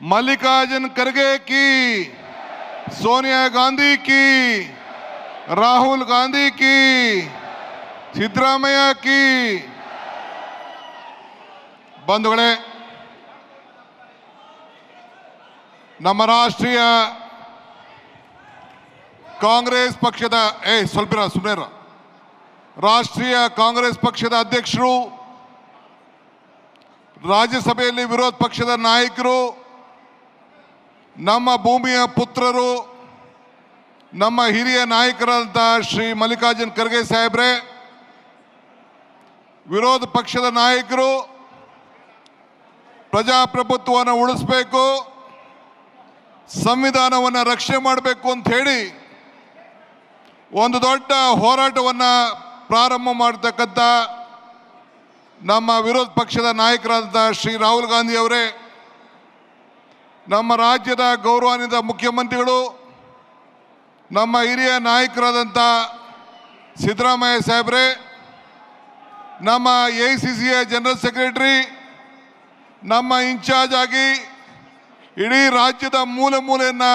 ಮಲ್ಲಿಕಾರ್ಜುನ್ ಖರ್ಗೆ ಕಿ, ಸೋನಿಯಾ ಗಾಂಧಿ ಕಿ, ರಾಹುಲ್ ಗಾಂಧಿ ಕಿ, ಸಿದ್ದರಾಮಯ್ಯ ಕಿ. ಬಂಧುಗಳೇ, ನಮ್ಮ ರಾಷ್ಟ್ರೀಯ ಕಾಂಗ್ರೆಸ್ ಪಕ್ಷದ, ಏ, ಸ್ವಲ್ಪ ಸುಮ್ಮನೆ ರಾಷ್ಟ್ರೀಯ ಕಾಂಗ್ರೆಸ್ ಪಕ್ಷದ ಅಧ್ಯಕ್ಷರು, ರಾಜ್ಯಸಭೆಯಲ್ಲಿ ವಿರೋಧ ಪಕ್ಷದ ನಾಯಕರು ನಮ್ಮ ಭೂಮಿಯ ಪುತ್ರರು, ನಮ್ಮ ಹಿರಿಯ ನಾಯಕರಾದಂಥ ಶ್ರೀ ಮಲ್ಲಿಕಾರ್ಜುನ್ ಖರ್ಗೆ ಸಾಹೇಬ್ರೆ, ವಿರೋಧ ಪಕ್ಷದ ನಾಯಕರು, ಪ್ರಜಾಪ್ರಭುತ್ವವನ್ನು ಉಳಿಸ್ಬೇಕು, ಸಂವಿಧಾನವನ್ನು ರಕ್ಷಣೆ ಮಾಡಬೇಕು ಅಂತ ಹೇಳಿ ಒಂದು ದೊಡ್ಡ ಹೋರಾಟವನ್ನು ಪ್ರಾರಂಭ ಮಾಡತಕ್ಕಂಥ ನಮ್ಮ ವಿರೋಧ ಪಕ್ಷದ ನಾಯಕರಾದಂಥ ಶ್ರೀ ರಾಹುಲ್ ಗಾಂಧಿ ಅವರೇ ನಮ್ಮ ರಾಜ್ಯದ ಗೌರವಾನ್ವಿತ ಮುಖ್ಯಮಂತ್ರಿಗಳು, ನಮ್ಮ ಹಿರಿಯ ನಾಯಕರಾದಂಥ ಸಿದ್ದರಾಮಯ್ಯ ಸಾಹೇಬ್ರೆ, ನಮ್ಮ ಎ ಸಿ ಸಿಯ ಜನರಲ್ ಸೆಕ್ರೆಟರಿ, ನಮ್ಮ ಇನ್ಚಾರ್ಜ್ ಆಗಿ ಇಡೀ ರಾಜ್ಯದ ಮೂಲೆ ಮೂಲೆಯನ್ನು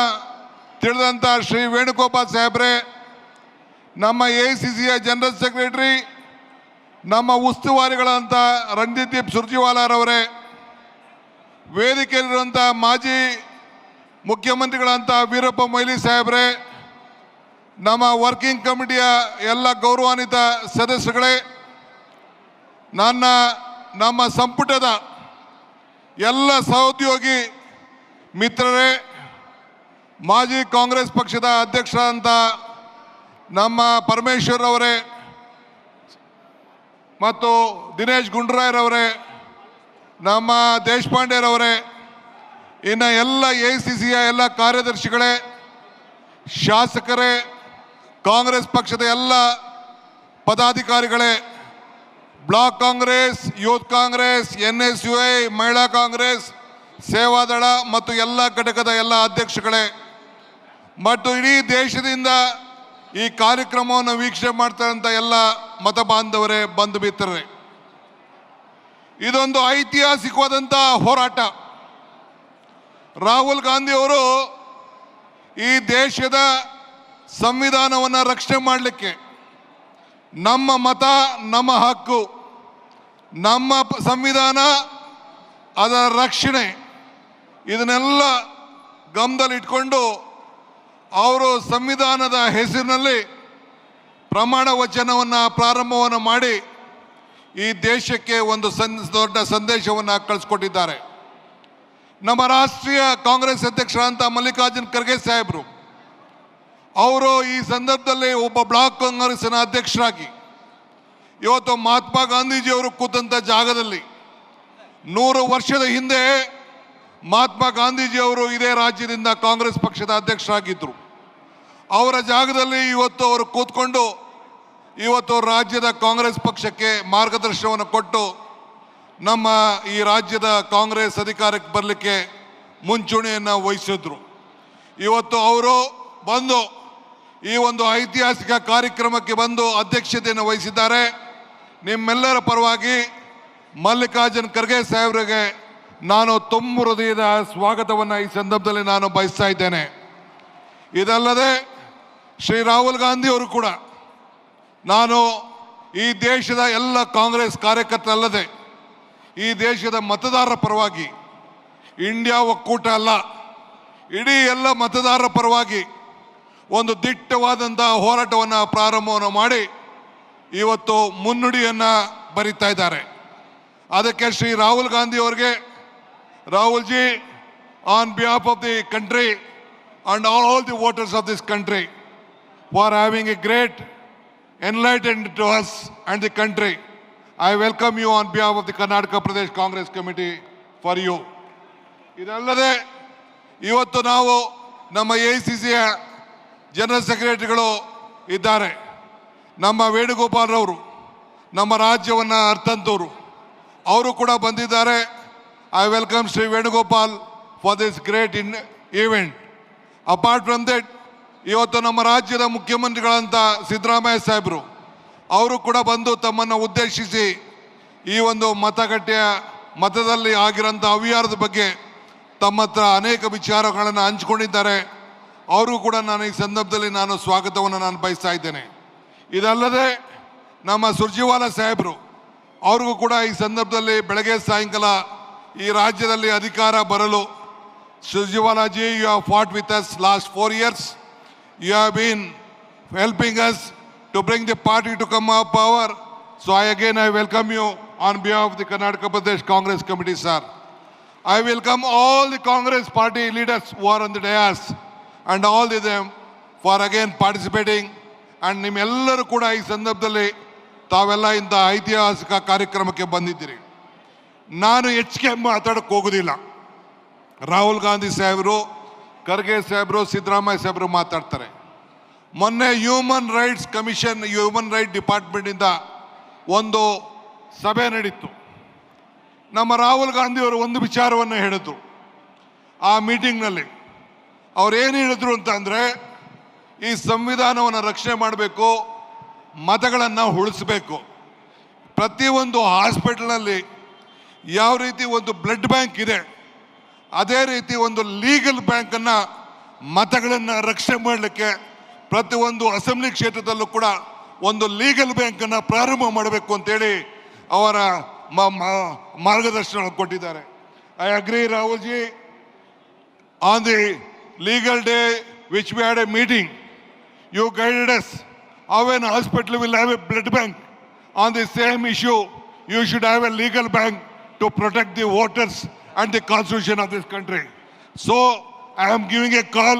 ತಿಳಿದಂಥ ಶ್ರೀ ವೇಣುಗೋಪಾಲ್ ಸಾಹೇಬ್ರೆ, ನಮ್ಮ ಎ ಸಿ ಸಿಯ ಜನರಲ್ ಸೆಕ್ರೆಟರಿ, ನಮ್ಮ ಉಸ್ತುವಾರಿಗಳಂಥ ರಣದೀಪ್ ಸುರ್ಜಿವಾಲಾರವರೇ ವೇದಿಕೆಯಲ್ಲಿರುವಂಥ ಮಾಜಿ ಮುಖ್ಯಮಂತ್ರಿಗಳಂತ ವೀರಪ್ಪ ಮೊಯ್ಲಿ ಸಾಹೇಬ್ರೆ, ನಮ್ಮ ವರ್ಕಿಂಗ್ ಕಮಿಟಿಯ ಎಲ್ಲ ಗೌರವಾನ್ವಿತ ಸದಸ್ಯಗಳೇ ನನ್ನ, ನಮ್ಮ ಸಂಪುಟದ ಎಲ್ಲ ಸಹೋದ್ಯೋಗಿ ಮಿತ್ರರೇ, ಮಾಜಿ ಕಾಂಗ್ರೆಸ್ ಪಕ್ಷದ ಅಧ್ಯಕ್ಷರಾದಂಥ ನಮ್ಮ ಪರಮೇಶ್ವರ್ ಅವರೇ ಮತ್ತು ದಿನೇಶ್ ಗುಂಡೂರಾಯರವರೇ ನಮ್ಮ ದೇಶಪಾಂಡೆರವರೇ, ಇನ್ನು ಎಲ್ಲ ಎ ಸಿ ಸಿಯ ಎಲ್ಲ ಕಾರ್ಯದರ್ಶಿಗಳೇ, ಶಾಸಕರೇ, ಕಾಂಗ್ರೆಸ್ ಪಕ್ಷದ ಎಲ್ಲ ಪದಾಧಿಕಾರಿಗಳೇ, block Congress, youth Congress, N S U I, Mahila Congress Seva Dal ಮತ್ತು ಎಲ್ಲ ಘಟಕದ ಎಲ್ಲ ಅಧ್ಯಕ್ಷಗಳೇ, ಮತ್ತು ಇಡೀ ದೇಶದಿಂದ ಈ ಕಾರ್ಯಕ್ರಮವನ್ನು ವೀಕ್ಷಣೆ ಮಾಡ್ತಾರಂಥ ಎಲ್ಲ ಮತ ಬಾಂಧವರೇ ಬಂಧು ಮಿತ್ರರೇ ಇದೊಂದು ಐತಿಹಾಸಿಕವಾದಂಥ ಹೋರಾಟ. ರಾಹುಲ್ ಗಾಂಧಿ ಅವರು ಈ ದೇಶದ ಸಂವಿಧಾನವನ್ನು ರಕ್ಷಣೆ ಮಾಡಲಿಕ್ಕೆ ನಮ್ಮ ಮತ, ನಮ್ಮ ಹಕ್ಕು, ನಮ್ಮ ಸಂವಿಧಾನ, ಅದರ ರಕ್ಷಣೆ ಇದನ್ನೆಲ್ಲ ಗಮನದಲ್ಲಿ ಇಟ್ಕೊಂಡು ಅವರು ಸಂವಿಧಾನದ ಹೆಸರಿನಲ್ಲಿ ಪ್ರಮಾಣ ವಚನವನ್ನು ಪ್ರಾರಂಭವನ್ನು ಮಾಡಿ ಈ ದೇಶಕ್ಕೆ ಒಂದು ಸನ್, ದೊಡ್ಡ ಸಂದೇಶವನ್ನು ಕಳಿಸ್ಕೊಟ್ಟಿದ್ದಾರೆ. ನಮ್ಮ ರಾಷ್ಟ್ರೀಯ ಕಾಂಗ್ರೆಸ್ ಅಧ್ಯಕ್ಷರಾದಂಥ ಮಲ್ಲಿಕಾರ್ಜುನ್ ಖರ್ಗೆ ಸಾಹೇಬರು, ಅವರು ಈ ಸಂದರ್ಭದಲ್ಲಿ ಒಬ್ಬ ಬ್ಲಾಕ್ ಕಾಂಗ್ರೆಸ್ನ ಅಧ್ಯಕ್ಷರಾಗಿ, ಇವತ್ತು ಮಹಾತ್ಮ ಗಾಂಧೀಜಿಯವರು ಕೂತಂಥ ಜಾಗದಲ್ಲಿ ನೂರು ವರ್ಷದ ಹಿಂದೆ ಮಹಾತ್ಮ ಗಾಂಧೀಜಿಯವರು ಇದೇ ರಾಜ್ಯದಿಂದ ಕಾಂಗ್ರೆಸ್ ಪಕ್ಷದ ಅಧ್ಯಕ್ಷರಾಗಿದ್ದರು. ಅವರ ಜಾಗದಲ್ಲಿ ಇವತ್ತು ಅವರು ಕೂತ್ಕೊಂಡು ಇವತ್ತು ರಾಜ್ಯದ ಕಾಂಗ್ರೆಸ್ ಪಕ್ಷಕ್ಕೆ ಮಾರ್ಗದರ್ಶನವನ್ನು ಕೊಟ್ಟು ನಮ್ಮ ಈ ರಾಜ್ಯದ ಕಾಂಗ್ರೆಸ್ ಅಧಿಕಾರಕ್ಕೆ ಬರಲಿಕ್ಕೆ ಮುಂಚೂಣಿಯನ್ನು ವಹಿಸಿದ್ರು. ಇವತ್ತು ಅವರು ಬಂದು ಈ ಒಂದು ಐತಿಹಾಸಿಕ ಕಾರ್ಯಕ್ರಮಕ್ಕೆ ಬಂದು ಅಧ್ಯಕ್ಷತೆಯನ್ನು ವಹಿಸಿದ್ದಾರೆ. ನಿಮ್ಮೆಲ್ಲರ ಪರವಾಗಿ ಮಲ್ಲಿಕಾರ್ಜುನ್ ಖರ್ಗೆ ಸಾಹೇಬರಿಗೆ ನಾನು ತುಂಬ ಹೃದಯದ ಸ್ವಾಗತವನ್ನು ಈ ಸಂದರ್ಭದಲ್ಲಿ ನಾನು ಬಯಸ್ತಾ ಇದ್ದೇನೆ. ಇದಲ್ಲದೆ ಶ್ರೀ ರಾಹುಲ್ ಗಾಂಧಿ ಅವರು ಕೂಡ ನಾನು ಈ ದೇಶದ ಎಲ್ಲ ಕಾಂಗ್ರೆಸ್ ಕಾರ್ಯಕರ್ತರಲ್ಲದೆ ಈ ದೇಶದ ಮತದಾರರ ಪರವಾಗಿ ಇಂಡಿಯಾ ಒಕ್ಕೂಟ ಅಲ್ಲ, ಇಡೀ ಎಲ್ಲ ಮತದಾರರ ಪರವಾಗಿ ಒಂದು ದಿಟ್ಟವಾದಂಥ ಹೋರಾಟವನ್ನು ಪ್ರಾರಂಭವನ್ನು ಮಾಡಿ ಇವತ್ತು ಮುನ್ನುಡಿಯನ್ನು ಬರಿತಾ ಇದ್ದಾರೆ. ಅದಕ್ಕೆ ಶ್ರೀ ರಾಹುಲ್ ಗಾಂಧಿ ಅವರಿಗೆ, Rahul ji on behalf of the country and all the voters of this country for having a great enlightened to us and the country. I welcome you on behalf of the Karnataka Pradesh Congress Committee for you. ಇದಲ್ಲದೆ ಇವತ್ತು ನಾವು ನಮ್ಮ A C ಸಿಯ general ಸೆಕ್ರೆಟರಿಗಳು ಇದ್ದಾರೆ ನಮ್ಮ ವೇಣುಗೋಪಾಲ್ರವರು ನಮ್ಮ ರಾಜ್ಯವನ್ನು ಅರ್ಥಂತವರು ಅವರು ಕೂಡ ಬಂದಿದ್ದಾರೆ I welcome Shri Venugopal for this great in event apart from that ಇವತ್ತು ನಮ್ಮ ರಾಜ್ಯದ ಮುಖ್ಯಮಂತ್ರಿಗಳಂತ ಸಿದ್ದರಾಮಯ್ಯ ಸಾಹೇಬರು, ಅವರು ಕೂಡ ಬಂದು ತಮ್ಮನ್ನು ಉದ್ದೇಶಿಸಿ ಈ ಒಂದು ಮತಗಟ್ಟೆಯ ಮತದಲ್ಲಿ ಆಗಿರೋಂಥ ಅವ್ಯಾರದ ಬಗ್ಗೆ ತಮ್ಮ ಹತ್ರ ಅನೇಕ ವಿಚಾರಗಳನ್ನು ಹಂಚಿಕೊಂಡಿದ್ದಾರೆ. ಅವರು ಕೂಡ ನಾನು ಈ ಸಂದರ್ಭದಲ್ಲಿ ನಾನು ಸ್ವಾಗತವನ್ನು ನಾನು ಬಯಸ್ತಾ ಇದ್ದೇನೆ. ಇದಲ್ಲದೆ ನಮ್ಮ ಸುರ್ಜಿವಾಲ ಸಾಹೇಬರು, ಅವ್ರಿಗೂ ಕೂಡ ಈ ಸಂದರ್ಭದಲ್ಲಿ ಬೆಳಗ್ಗೆ ಸಾಯಂಕಾಲ ಈ ರಾಜ್ಯದಲ್ಲಿ ಅಧಿಕಾರ ಬರಲು ಸುರ್ಜಿವಾಲಾಜಿ you have Ghat with us last four years you have been helping us to bring the party to come up power. So I again I welcome you on behalf of the Karnataka Pradesh Congress Committee, sir. I welcome all the Congress party leaders who are on the dais and all of them for again participating and ನಿಮ್ಮೆಲ್ಲರೂ ಕೂಡ ಈ ಸಂದರ್ಭದಲ್ಲಿ ತಾವೆಲ್ಲ ಇಂಥ ಐತಿಹಾಸಿಕ ಕಾರ್ಯಕ್ರಮಕ್ಕೆ ಬಂದಿದ್ದೀರಿ ನಾನು ಹೆಚ್ಚಿಗೆ ಮಾತಾಡಕ್ಕೆ ಹೋಗೋದಿಲ್ಲ ರಾಹುಲ್ ಗಾಂಧಿ ಸಾಹೇಬರು ಖರ್ಗೆ ಸಾಹೇಬರು, ಸಿದ್ದರಾಮಯ್ಯ ಸಾಹೇಬರು ಮಾತಾಡ್ತಾರೆ. ಮೊನ್ನೆ human rights commission human right ಡಿಪಾರ್ಟ್ಮೆಂಟಿಂದ ಒಂದು ಸಭೆ ನಡೀತು. ನಮ್ಮ ರಾಹುಲ್ ಗಾಂಧಿಯವರು ಒಂದು ವಿಚಾರವನ್ನು ಹೇಳಿದ್ರು ಆ ಮೀಟಿಂಗ್ನಲ್ಲಿ. ಅವ್ರು ಏನು ಹೇಳಿದ್ರು ಅಂತಂದರೆ ಈ ಸಂವಿಧಾನವನ್ನು ರಕ್ಷಣೆ ಮಾಡಬೇಕು, ಮತಗಳನ್ನು ಉಳಿಸ್ಬೇಕು. ಪ್ರತಿಯೊಂದು ಹಾಸ್ಪಿಟಲ್ನಲ್ಲಿ ಯಾವ ರೀತಿ ಒಂದು ಬ್ಲಡ್ ಬ್ಯಾಂಕ್ ಇದೆ ಅದೇ ರೀತಿ ಒಂದು ಲೀಗಲ್ ಬ್ಯಾಂಕನ್ನು ಮತಗಳನ್ನು ರಕ್ಷಣೆ ಮಾಡಲಿಕ್ಕೆ ಪ್ರತಿಯೊಂದು ಅಸೆಂಬ್ಲಿ ಕ್ಷೇತ್ರದಲ್ಲೂ ಕೂಡ ಒಂದು ಲೀಗಲ್ ಬ್ಯಾಂಕನ್ನು ಪ್ರಾರಂಭ ಮಾಡಬೇಕು ಅಂತೇಳಿ ಅವರ ಮಾರ್ಗದರ್ಶನ ಕೊಟ್ಟಿದ್ದಾರೆ. I agree Rahul ji on the legal day which we had a meeting you guided us how an hospital will have a blood bank on the same issue you should have a legal bank to protect the voters and the constitution of this country so i am giving a call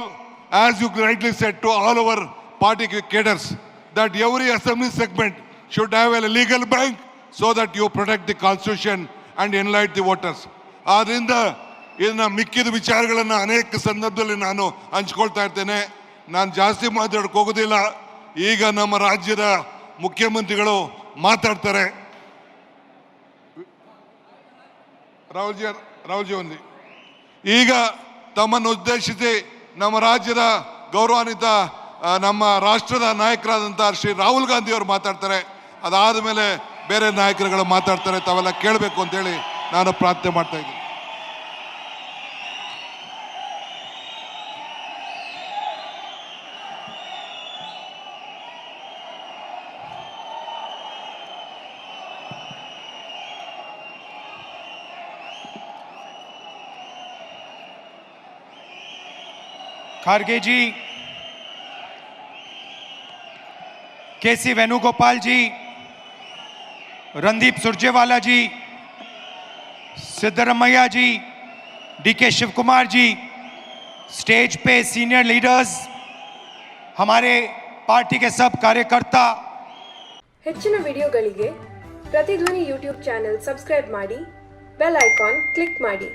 as you rightly said to all our party cadres that every assembly segment should have a legal bank so that you protect the constitution and enlighten the voters Arinda, ಇದನ್ನ ಮಿಕ್ಕಿದ ವಿಚಾರಗಳನ್ನು ಅನೇಕ ಸಂದರ್ಭದಲ್ಲಿ ನಾನು ಹಂಚ್ಕೊಳ್ತಾ ಇರ್ತೇನೆ ನಾನು ಜಾಸ್ತಿ ಮಾತಾಡಕ್ಕೆ ಹೋಗೋದಿಲ್ಲ ಈಗ ನಮ್ಮ ರಾಜ್ಯದ ಮುಖ್ಯಮಂತ್ರಿಗಳು ಮಾತಾಡ್ತಾರೆ ರಾಹುಲ್ಜಿ ರಾಹುಲ್ಜಿ ಒಂದು. ಈಗ ತಮ್ಮನ್ನು ಉದ್ದೇಶಿಸಿ ನಮ್ಮ ರಾಜ್ಯದ ಗೌರವಾನ್ವಿತ ನಮ್ಮ ರಾಷ್ಟ್ರದ ನಾಯಕರಾದಂಥ ಶ್ರೀ ರಾಹುಲ್ ಗಾಂಧಿ ಅವರು ಮಾತಾಡ್ತಾರೆ. ಅದಾದ ಮೇಲೆ ಬೇರೆ ನಾಯಕರುಗಳು ಮಾತಾಡ್ತಾರೆ. ತಾವೆಲ್ಲ ಕೇಳಬೇಕು ಅಂತೇಳಿ ನಾನು ಪ್ರಾರ್ಥನೆ ಮಾಡ್ತಾ ಇದ್ದೀನಿ. Kharge ji K C Venugopal ji Randeep Surjewala ji Siddaramaiah ji D K Shiv Kumar ji stage पे सीनियर लीडर्स हमारे पार्टी के सब कार्यकर्ता ಹೆಚ್ಚಿನ ವಿಡಿಯೋಗಳಿಗೆ ಪ್ರತಿಧ್ವನಿ ಯೂಟ್ಯೂಬ್ ಚಾನೆಲ್ ಸಬ್ಸ್ಕ್ರೈಬ್ ಮಾಡಿ ಬೆಲ್ ಐಕಾನ್ ಕ್ಲಿಕ್ ಮಾಡಿ